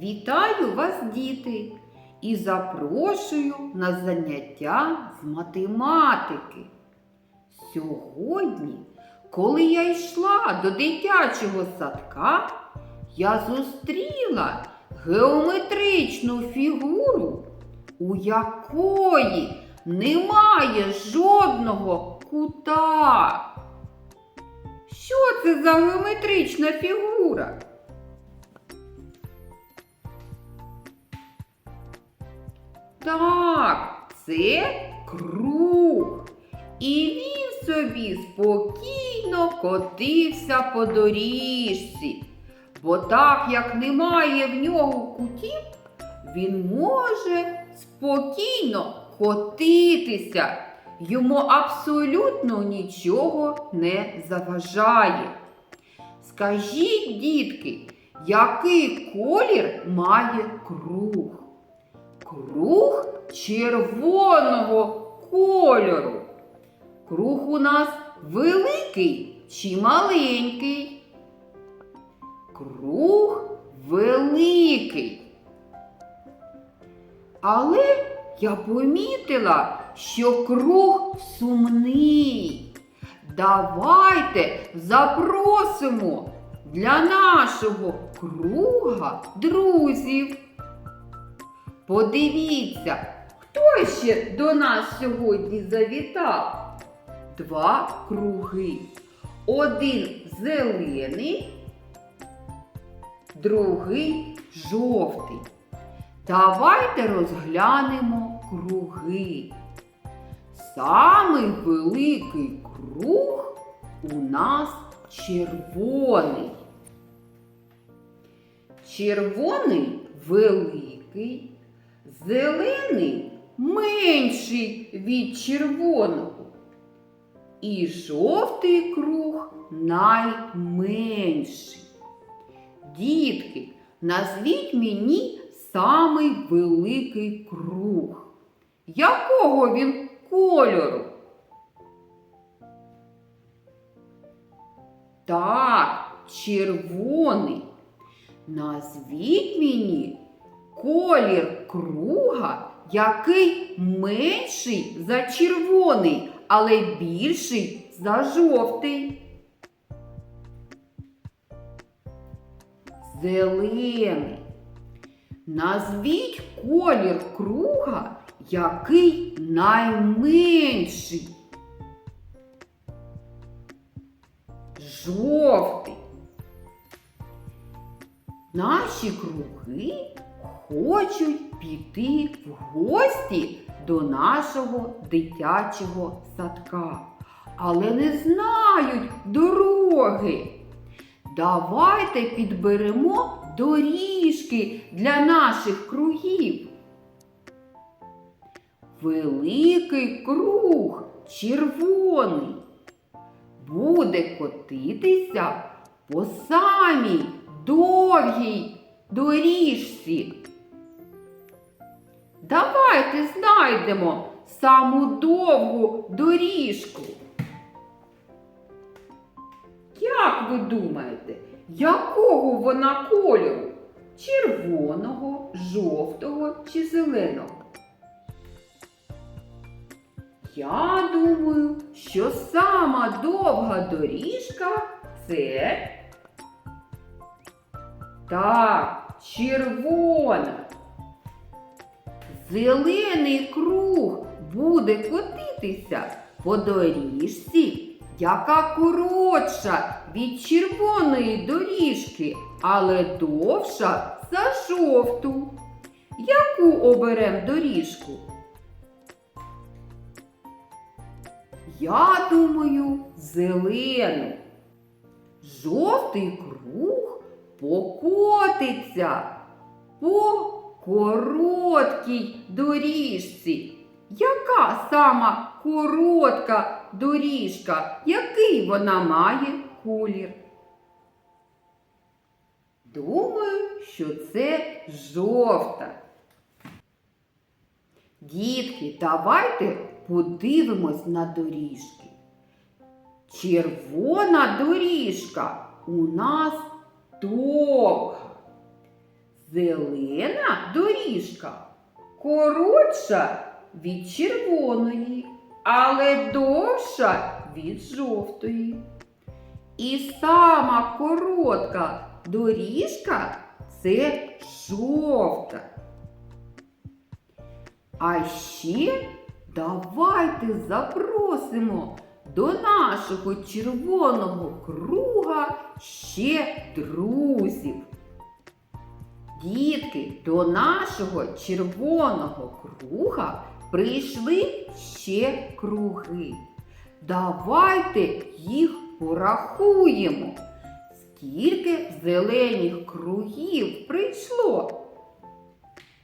Вітаю вас, діти, і запрошую на заняття з математики. Сьогодні, коли я йшла до дитячого садка, я зустріла геометричну фігуру, у якої немає жодного кута. Що це за геометрична фігура? Так, це круг. І він собі спокійно котився по доріжці. Бо так як немає в нього кутів, він може спокійно котитися. Йому абсолютно нічого не заважає. Скажіть, дітки, який колір має круг? Круг червоного кольору. Круг у нас великий чи маленький? Круг великий. Але я помітила, що круг сумний. Давайте запросимо для нашого круга друзів. Подивіться, хто ще до нас сьогодні завітав? Два круги. Один зелений, другий жовтий. Давайте розглянемо круги. Самий великий круг у нас червоний. Червоний великий, зелений менший від червоного. І жовтий круг найменший. Дітки, назвіть мені самий великий круг. Якого він кольору? Так, червоний. Назвіть мені колір круга, який менший за червоний, але більший за жовтий. Зелений. Назвіть колір круга, який найменший. Жовтий. Наші круги хочуть піти в гості до нашого дитячого садка, але не знають дороги. Давайте підберемо доріжки для наших кругів. Великий круг червоний буде котитися по самій довгій доріжці. Давайте знайдемо саму довгу доріжку. Як ви думаєте, якого вона кольору? Червоного, жовтого чи зеленого? Я думаю, що сама довга доріжка це так, червона. Зелений круг буде котитися по доріжці, яка коротша від червоної доріжки, але довша за жовту. Яку оберем доріжку? Я думаю, зелену. Жовтий круг покотиться по короткій доріжці. Яка сама коротка доріжка? Який вона має колір? Думаю, що це жовта. Дітки, давайте подивимось на доріжки. Червона доріжка у нас довга. Зелена доріжка коротша від червоної, але довша від жовтої. І сама коротка доріжка це жовта. А ще давайте запросимо до нашого червоного круга ще друзів. Дітки, до нашого червоного круга прийшли ще круги. Давайте їх порахуємо. Скільки зелених кругів прийшло?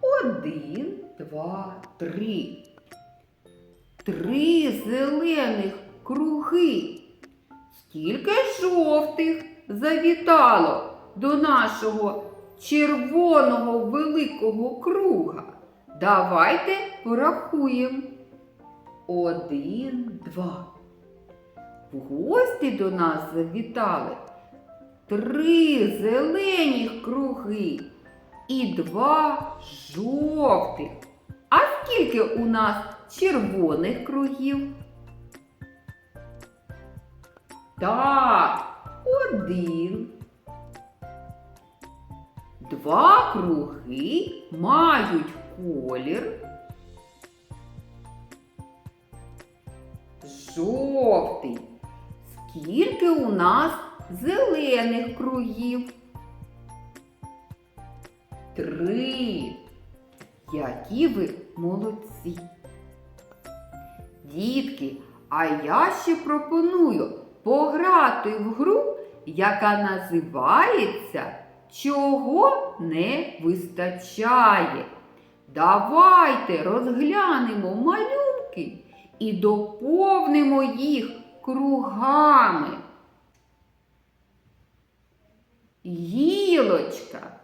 Один, два, три. Три зелених круги. Скільки жовтих завітало до нашого червоного великого круга? Давайте порахуємо. Один, два. В гості до нас завітали три зелених круги і два жовтих. А скільки у нас червоних кругів? Так, один. Два круги мають колір жовтий. Скільки у нас зелених кругів? Три. Які ви молодці. Дітки, а я ще пропоную пограти в гру, яка називається Чого не вистачає. Давайте розглянемо малюнки і доповнимо їх кругами. Гілочка.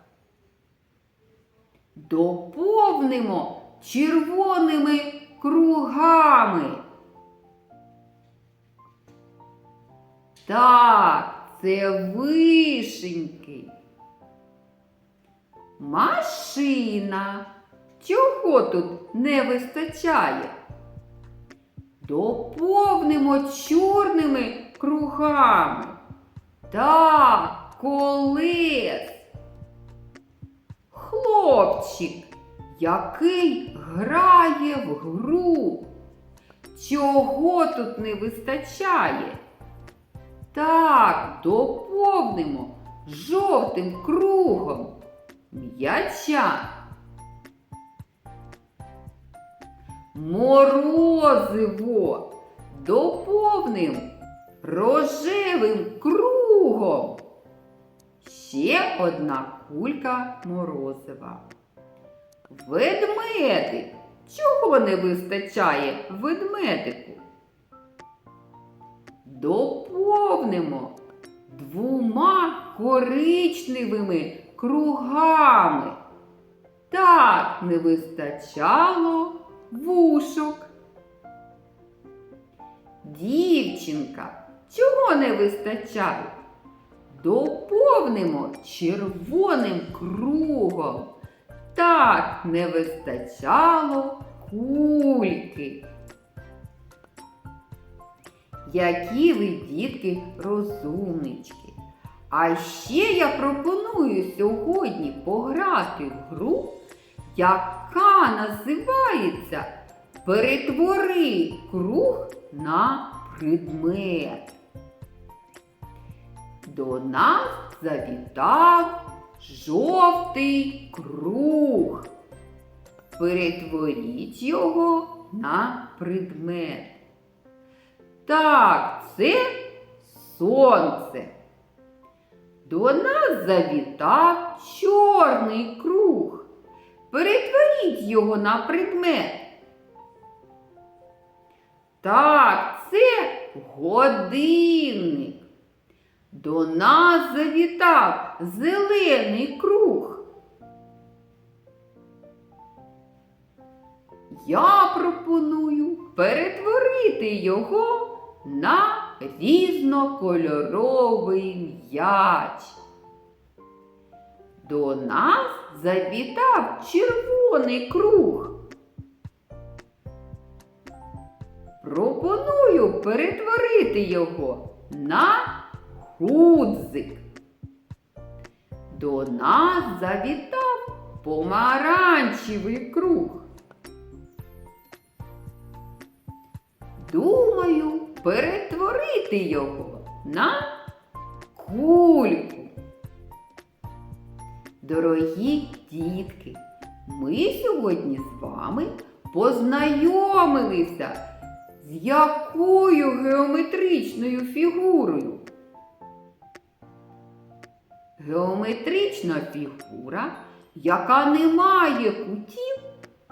Доповнимо червоними кругами. Так, це вишеньки. Машина. Чого тут не вистачає? Доповнимо чорними кругами. Так, колес. Хлопчик, який грає в гру. Чого тут не вистачає? Так, доповнимо жовтим кругом м'яча. Морозиво доповним рожевим кругом. Ще одна кулька морозива. Ведмедик. Чого не вистачає ведмедику? Доповнимо двома коричневими кругами. Так не вистачало вушок. Дівчинка, чого не вистачає? Доповнимо червоним кругом. Так не вистачало кульки. Які ви, дітки, розумнички. А ще я пропоную сьогодні пограти в гру, яка називається Перетвори круг на предмет. До нас завітав жовтий круг. Перетворіть його на предмет. Так, це сонце. До нас завітав чорний круг. Перетворіть його на предмет. Так, це годинник. До нас завітав зелений круг. Я пропоную перетворити його на різнокольоровий м'яч. До нас завітав червоний круг. Пропоную перетворити його на гудзик. До нас завітав помаранчевий круг. Думаю, перетворити його на кульку. Дорогі дітки, ми сьогодні з вами познайомилися з якою геометричною фігурою. Геометрична фігура, яка не має кутів,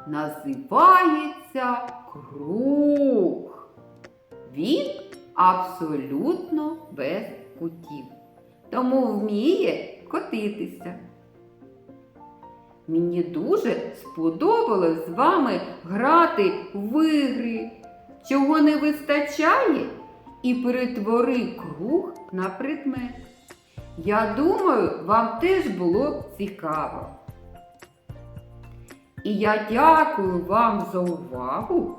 називається круг. Він абсолютно без кутів, тому вміє котитися. Мені дуже сподобалось з вами грати в ігри, чого не вистачає, і перетвори круг на предмет. Я думаю, вам теж було цікаво. І я дякую вам за увагу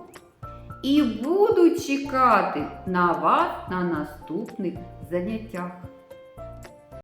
і буду чекати на вас на наступних заняттях.